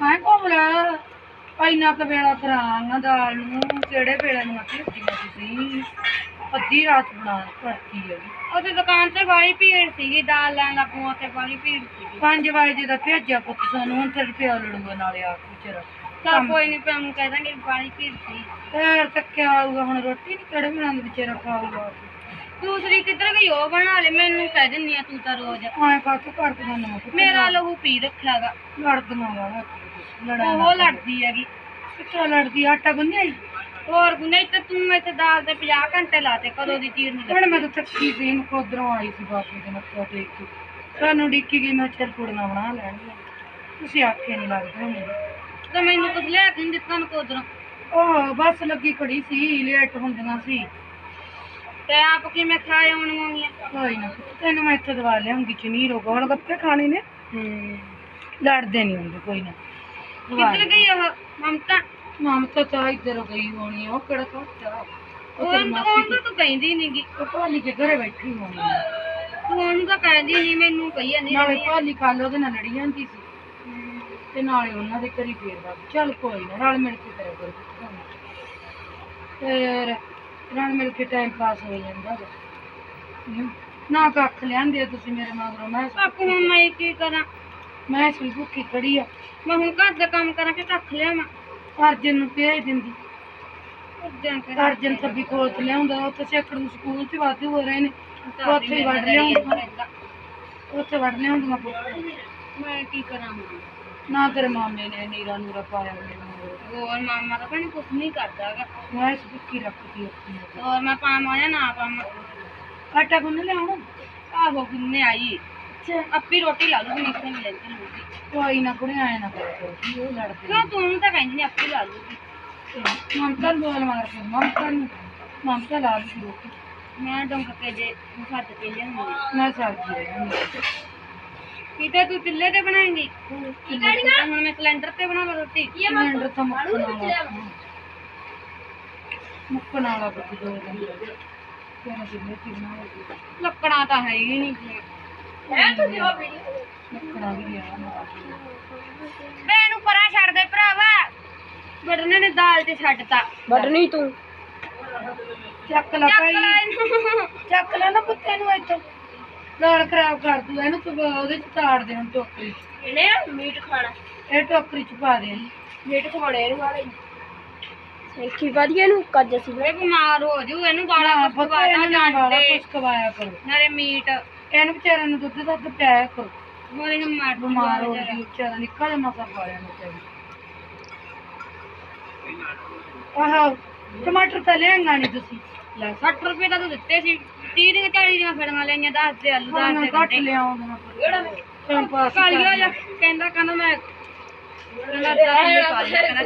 ਮੈਂ ਕੋਮਲਾ ਇੰਨਾ ਕੁ ਵੇਲਾ ਕਰਾਂਗਾ ਦਾਲ ਨੂੰ। ਕਿਹੜੇ ਵੇਲੇ ਨੂੰ ਅੱਧੀ ਉੱਠੀਆਂ ਤੁਸੀਂ ਅੱਧੀ ਰਾਤ ਬਣਾ ਕਰਤੀ ਹੈਗੀ ਉਹਦੀ ਦੁਕਾਨ ਤੇ ਵਾਲੀ ਭੀੜ ਸੀਗੀ ਦਾਲ ਲੈਣ ਲੱਗੂ ਉੱਥੇ ਵਾਲੀ ਭੀੜ ਸੀਗੀ। 5 ਵਜੇ ਦਾ ਭੇਜਿਆ ਪੁੱਤ ਸਾਨੂੰ ਹੁਣ ਤੇ ਰੁਪਿਆ ਲੜੂਗਾ ਨਾਲੇ ਆ ਕੇ ਵਿਚਾਰਾ। ਚਲ ਕੋਈ ਨਹੀਂ ਪਿਆ ਨੂੰ ਕਹਿ ਦਾਂਗੇ ਵਾਲੀ ਭੀੜ ਸੀ। ਤੇ ਤੱਕਿਆ ਆਊਗਾ ਹੁਣ ਰੋਟੀ ਨਹੀਂ ਕਿਹੜੇ ਵੇਲੇ ਨੂੰ ਵਿਚਾਰਾ ਖਾਊਗਾ। ਦੂਸਰੀ ਕਿੱਧਰ ਗਈ? ਉਹ ਬਣਾ ਲੈ ਮੈਨੂੰ ਕਹਿ ਦਿੰਨੀ ਆ ਤੂੰ ਤਾਂ ਰੋਜ਼। ਆਏ ਕਾਤੋਂ ਕਰਦੀਆਂ ਨਾ ਮੇਰਾ ਲਹੂ ਪੀ ਰੱਖਿਆਗਾ ਲੜਦੀਆਂ ਵਾਲਾ ਲੜਾ ਉਹ ਲੜਦੀ ਹੈਗੀ। ਕਿੱਥੋਂ ਲੜਦੀ? ਆਟਾ ਗੁੰਨਿਆ ਈ? ਹੋਰ ਨਹੀਂ ਤੇ ਤੂੰ ਇੱਥੇ ਦਾਲ ਤੇ 50 ਘੰਟੇ ਲਾਤੇ ਕਦੋਂ ਦੀ ਚੀਰ ਨਹੀਂ ਹੁਣ ਮੈਂ ਤਾਂ ਥੱਕੀ ਸੀ ਮੈਂ ਕੋਧਰੋਂ ਆਈ ਸੀ ਬਾਪੂ ਦੇ ਮੱਥਾ ਟੇਕ ਕੇ? ਸਾਨੂੰ ਡਿੱਕੀ ਗਈ ਮੈਂ ਚੱਲ ਕੁੜੀਆਂ ਬਣਾ ਲੈਣਗੀਆਂ ਤੁਸੀਂ ਆਖੇ ਨਹੀਂ ਲੱਗਦੇ ਮੇਰੇ ਤੇ ਮੈਨੂੰ ਕੁਝ ਲਿਆ ਕੇ ਨੀ ਦਿੱਤਾ ਨਾ ਕੋਦਰੋਂ ਉਹ ਬੱਸ ਲੱਗੀ ਖੜੀ ਸੀ ਲੇਟ ਹੁੰਦੀਆਂ ਸੀ। ਤੇ ਆਪ ਕਿਵੇਂ ਖਾ ਆਉਣਗੀਆਂ ਕੋਈ ਨਾ ਤੈਨੂੰ ਮੈਂ ਇੱਥੇ ਦਵਾ ਲਿਆਉਂਗੀ ਚਨੀਰ ਹੋ ਗੋਲ ਗੱਪੇ ਖਾਣੇ ਨੇ। ਹੂੰ। ਲੜਦੇ ਨਹੀਂ ਹੁੰਦੇ ਕੋਈ ਨਾ। ਦਵਾ ਕਿੱਧਰ ਗਈ ਉਹ ਮਮਤਾ? ਮਮਤਾ ਤਾਂ ਇੱਧਰ ਗਈ ਹੋਣੀ ਆ, ਉਹ ਕਿਹੜਾ ਘੱਟਾ ਉਹ ਤੇਰੀ ਤਾਂ ਮਾਸੀ ਉਹਨੂੰ ਤਾਂ ਤੂੰ ਕਹਿੰਦੀ ਨਹੀਂਗੀ ਉਹ ਭਾਲੀ ਕੇ ਘਰੇ ਬੈਠੀ ਹੋਣੀ ਆ। ਤੂੰ ਉਹਨੂੰ ਤਾਂ ਕਹਿੰਦੀ ਨਹੀਂ ਮੈਨੂੰ ਕਹੀ ਜਾਂਦੀ ਨਾਲੇ ਭਾਲੀ ਕੱਲ ਉਹਦੇ ਨਾਲ ਲੜੀ ਜਾਂਦੀ ਸੀ। ਤੇ ਨਾਲੇ ਉਹਨਾਂ ਦੇ ਘਰੀ ਫੇਰ ਦਾ ਚੱਲ ਕੋਈ ਨਾ ਰਲ ਮਿਲ ਕੇ ਕਰਿਆ ਕਰੋ ਤੇ ਰਲ ਮਿਲ ਕੇ ਟਾਈਮ ਪਾਸ ਹੋ ਜਾਂਦਾ। ਹਮ, ਨਾ ਕੱਖ ਲਿਆਂਦੇ ਤੁਸੀਂ ਮੇਰੇ ਮਗਰੋਂ ਮੈਂ ਆਪੂ ਹੁਣ ਮੈਂ ਕੀ ਕਰਾਂ? ਮੈਂ ਸੀ ਭੁੱਖੀ ਖੜੀ ਆ। ਮੈਂ ਹੁਣ ਘਰ ਦਾ ਕੰਮ ਕਰਾਂ ਕਿ ਰੱਖ ਲਿਆਵਾਂ? ਅਰਜਨ ਨੂੰ ਭੇਜ ਦਿੰਦੀ। ਉਦੋਂ ਕਿ ਅਰਜਨ ਸੱਬੀ ਕੋਲ ਤੇ ਲਿਆਉਂਦਾ ਉੱਥੇ ਸੇਕੜ ਨੂੰ ਸਕੂਲ ਚ ਵਾਧੂ ਹੋ ਰਹੇ ਨੇ। ਉੱਥੇ ਹੀ ਵੜ ਲਿਆਉਂਦਾ। ਉੱਥੇ ਵੜ ਲਿਆਉਂਦੀਆਂ ਪੁੱਤ। ਮੈਂ ਕੀ ਕਰਾਂ ਹੁਣ? ਨਾ ਤੇਰੇ ਮਾਮੇ ਨੇ ਨੀਰਾ ਨੂਰਾ ਪਾਇਆ ਮੈਨੂੰ ਹੋਰ ਮਾਮਾ ਤਾਂ ਭੈਣ ਕੁਝ ਨਹੀਂ ਕਰਦਾਗਾ ਮੈਂ ਇਸ ਭੁੱਖੀ ਰੱਖਦੀ ਉੱਥੇ? ਹੋਰ ਮੈਂ ਪਾਵਾਂ ਜਾਂ ਨਾ ਪਾਵਾਂ? ਆਟਾ ਗੁੰਨ ਲਿਆਉਣਾ ਆਹੋ ਕਿੰਨੇ ਆਈ। ਅੱਪੀ ਰੋਟੀ ਲਾ ਲੂਗੀ ਨਹੀਂ ਤਾਂ ਨਹੀਂ ਲੈਂਦੀ ਹੁੰਦੀ ਕੋਈ ਨਾ ਕੁੜੇ ਆਏ ਨਾ ਕਰੋ ਉਹ ਲੜਦੇ ਕਿਉਂ ਤੂੰ ਤਾਂ ਕਹਿੰਦੀ ਨਹੀਂ ਅੱਪੀ ਲਾ ਲੂਗੀ ਨੇ। ਮਮਤਾ ਨੂੰ ਬੋਲ ਮਾਰ ਕੇ ਮਮਤਾ ਨੂੰ। ਮਮਤਾ ਲਾ ਲਈ ਰੋਟੀ। ਮੈਂ ਡੰਗ ਕੇ ਜੇ ਸੱਦ ਕੇ ਲਿਆਉਂਗੀ ਮੈਂ ਸਬਜ਼ੀ ਲਿਆਉਂਦੀ। ਕਿਤੇ ਤੂੰ ਚੁੱਲ੍ਹੇ ਤੇ ਬਣਾਏਂਗੀ? ਕੀ ਕਰੀਂਗਾ ਹੁਣ ਮੈਂ ਸਿਲੰਡਰ ਤੇ ਬਣਾ ਲਾ ਰੋਟੀ। ਸਿਲੰਡਰ ਤਾਂ ਮੁੱਕਣ ਵਾਲਾ। ਮੁੱਕਣ ਵਾਲਾ ਬੱਤੀ ਦੋ ਦਿਨ। ਕਿਹਨਾਂ ਮੇਥੀ ਬਣਾਉਗੀ ਲੱਕੜਾਂ ਤਾਂ ਹੈ ਹੀ ਨਹੀਂ ਲੱਕੜਾਂ ਵੀ ਲਿਆ ਮੈਨੂੰ ਪਰਾਂ ਛੱਡ ਦੇ ਭਰਾਵਾ। ਬੜਨੇ ਨੇ ਦਾਲ ਤੇ ਛੱਡਤਾ। ਵੱਢਣੀ ਤੂੰ। ਚੱਕ ਲੈ ਭਾਈ। ਚੱਕ ਲੈ ਨਾ ਪੁੱਤੇ ਨੂੰ ਇੱਥੋਂ। ਦਾਲ ਖਰਾਬ ਕਰ ਦੂ ਇਹਨੂੰ ਤੂੰ ਉਹਦੇ ਚ ਤਾੜ ਦੇ ਹੁਣ ਟੋਕਰੀ ਚ। ਇਹਨੇ ਮੀਟ ਖਾਣਾ। ਇਹ ਟੋਕਰੀ ਚ ਪਾ ਦੇ। ਮੀਟ ਖਵਾੜੇ ਇਹਨੂੰ ਵਾਲੇ ਦੇਖੀ ਵਧੀਆ ਨੂੰ ਕੱਜ ਸੀ ਇਹ ਬਿਮਾਰ ਹੋ ਜੂ ਇਹਨੂੰ ਗਾਲਾਂ ਹਾਂ ਪਤਾ ਇਹਨੂੰ ਵਾਲਾ ਜਾਂਦੇ। ਕੁਛ ਖਵਾਇਆ ਕਰੋ। ਨਾਲੇ ਮੀਟ। ਇਹਨੂੰ ਵਿਚਾਰੇ ਨੂੰ ਦੁੱਧ ਦੁੱਧ ਪਿਆਇਆ ਕਰੋ। ਹੋਰ ਇਹਨੂੰ ਮਾਰ ਬਿਮਾਰ ਹੋ ਗਈ ਵਿਚਾਰਾ ਨਿੱਕਾ ਜਿਹਾ ਮਸਾ ਪਾਇਆ ਨੂੰ ਚਾਹੀਦਾ ਆਹ ਟਮਾਟਰ ਤਾਂ ਲਿਆਂਗਾ ਨਹੀਂ ਤੁਸੀਂ। ਲੈ 60 ਰੁਪਏ ਤਾਂ ਤੂੰ ਦਿੱਤੇ ਸੀ। 30 ਦੀਆਂ 40 ਦੀਆਂ ਫੜੀਆਂ ਲਈਆਂ 10 ਦੇ ਆਲੂ 10 ਹੁਣ ਦੇ ਘੱਟ ਲਿਆਉਂਦਾ ਟਾਈਮ ਪਾਸ ਕਾਲੀਆ ਜਾ ਕਹਿੰਦਾ ਕਹਿੰਦਾ ਮੈਂ ਕਹਿੰਦਾ ਦਸ ਦੇ ਪਾ ਲਿਆ ਕਹਿੰਦਾ